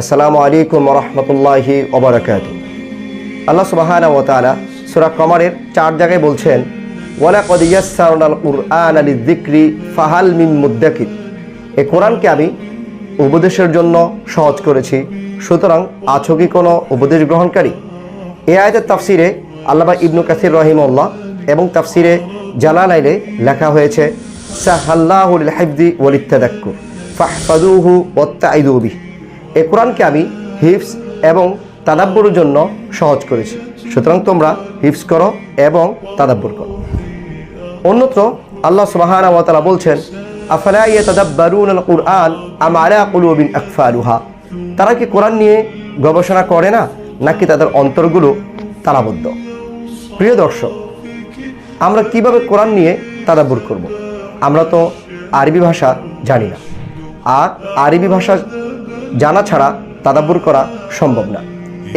আসসালামু আলাইকুম রহমতুল্লাহি ওবরাকাত আল্লাহ সুবাহানা ও তালা সুরা কমারের চার জায়গায় বলছেন ওয়ালা কদিয়াসাউনাল কুরআন আলী দিক্রি ফাহাল মিন মুদ্দাকির এ কোরআনকে আমি উপদেশের জন্য সহজ করেছি, সুতরাং আছো কি কোনো উপদেশ গ্রহণকারী? এ আয়তের তাফসিরে আল্লামা ইবনু কাসির রহিমউল্লাহ এবং তাফসিরে জালালাইলে লেখা হয়েছে সাহাল্লাহুল হাইফদি ওয়ালিত্তাদাক্কুর ফাহফাদুহু ওয়াত্তাইদুবি এ কোরআনকে আমি হিফস এবং তাদাব্বুরের জন্য সহজ করেছি। সুতরাং তোমরা হিফস করো এবং তাদাব্বুর করো। অন্যত্র আল্লাহ তাআলা বলছেন, আফালা ইয়াতাদাব্বারুন আল কুরআন আম আলা কুলুবিন আকফালুহা তারা কি কোরআন নিয়ে গবেষণা করে না, নাকি তাদের অন্তরগুলো তালাবদ্ধ? প্রিয় দর্শক, আমরা কীভাবে কোরআন নিয়ে তাদাব্বুর করব। আমরা তো আরবি ভাষা জানি না। আর আরবি ভাষা জানা ছাড়া তাদাব্বুর করা সম্ভব না।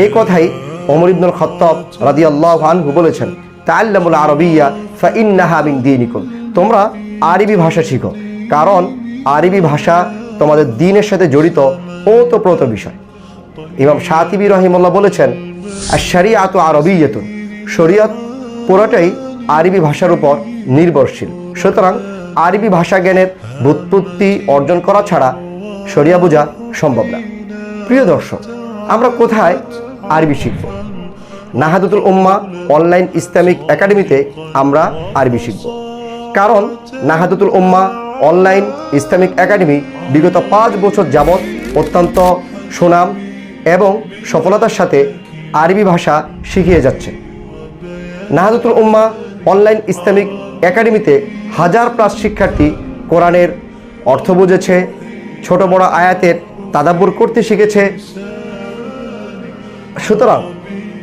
এই কথাই ওমর ইবনুল খত্তব রাদি আল্লাহ আনহু বলেছেন তাল্লামুল আরবিয়া ফা ইন্নাহা মিন দীনিকুম। তোমরা আরবি ভাষা শিখো, কারণ আরবি ভাষা তোমাদের দিনের সাথে জড়িত ওতপ্রোত বিষয়। ইমাম সাতিবি রহিমুল্লাহ বলেছেন আর শরিয়াত আরবিয়তুন শরীয়ত পুরোটাই আরবি ভাষার উপর নির্ভরশীল। সুতরাং আরবি ভাষা জ্ঞানের বুৎপত্তি অর্জন করা ছাড়া শরিয়া বোঝা সম্ভব না। প্রিয় দর্শক, আমরা কোথায় আরবি শিখব? নাহাদুতুল উম্মা অনলাইন ইসলামিক একাডেমিতে আমরা আরবি শিখব। কারণ নাহাদুতুল উম্মা অনলাইন ইসলামিক একাডেমি বিগত পাঁচ বছর যাবৎ অত্যন্ত সুনাম এবং সফলতার সাথে আরবি ভাষা শিখিয়ে যাচ্ছে। নাহাদুতুল উম্মা অনলাইন ইসলামিক একাডেমিতে হাজার প্লাস শিক্ষার্থী কোরআনের অর্থ বুঝেছে ছোট বড় আয়াতের তাদাব্বুর করতে শিখেছে। সুতরাং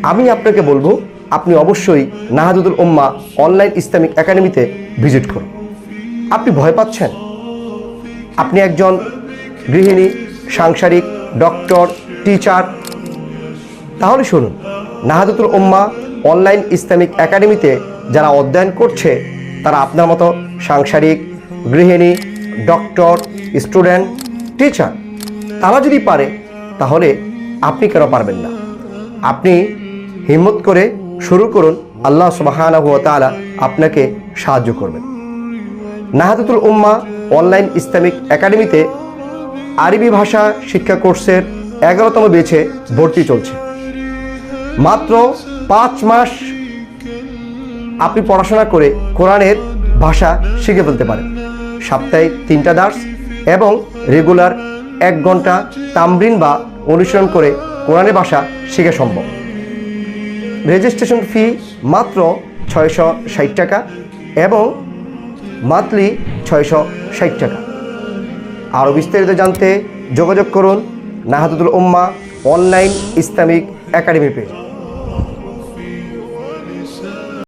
আমি আপনাকে বলব, আপনি অবশ্যই নাহাদুল উম্মা অনলাইন ইসলামিক একাডেমিতে ভিজিট করুন। আপনি ভয় পাচ্ছেন? আপনি একজন গৃহিণী, সাংসারিক, ডক্টর, টিচার। তাহলে শুনুন নাহাদুতুল উম্মা অনলাইন ইসলামিক একাডেমিতে যারা অধ্যয়ন করছে, তারা আপনার মতো সাংসারিক, গৃহিণী, ডক্টর, স্টুডেন্ট টিচার তারা যদি পারে, তাহলে আপনি কেন পারবেন না? আপনি হিম্মত করে শুরু করুন, আল্লাহ তাআলা আপনাকে সাহায্য করবেন। নাহাদুতুল উম্মা অনলাইন ইসলামিক একাডেমিতে আরবি ভাষা শিক্ষা কোর্সের এগারোতম বেছে ভর্তি চলছে। মাত্র পাঁচ মাস আপনি পড়াশোনা করে কোরআনের ভাষা শিখে ফেলতে পারেন। সপ্তাহে তিনটা দাস এবং রেগুলার এক ঘণ্টা তামরিন বা অনুসরণ করে কোরআনের ভাষা শিখা সম্ভব। রেজিস্ট্রেশন ফি মাত্র ছয়শো ষাট টাকা এবং মান্থলি ছয়শো ষাট টাকা। আরও বিস্তারিত জানতে যোগাযোগ করুন নাহাদুল উম্মা অনলাইন ইসলামিক একাডেমি পেজ।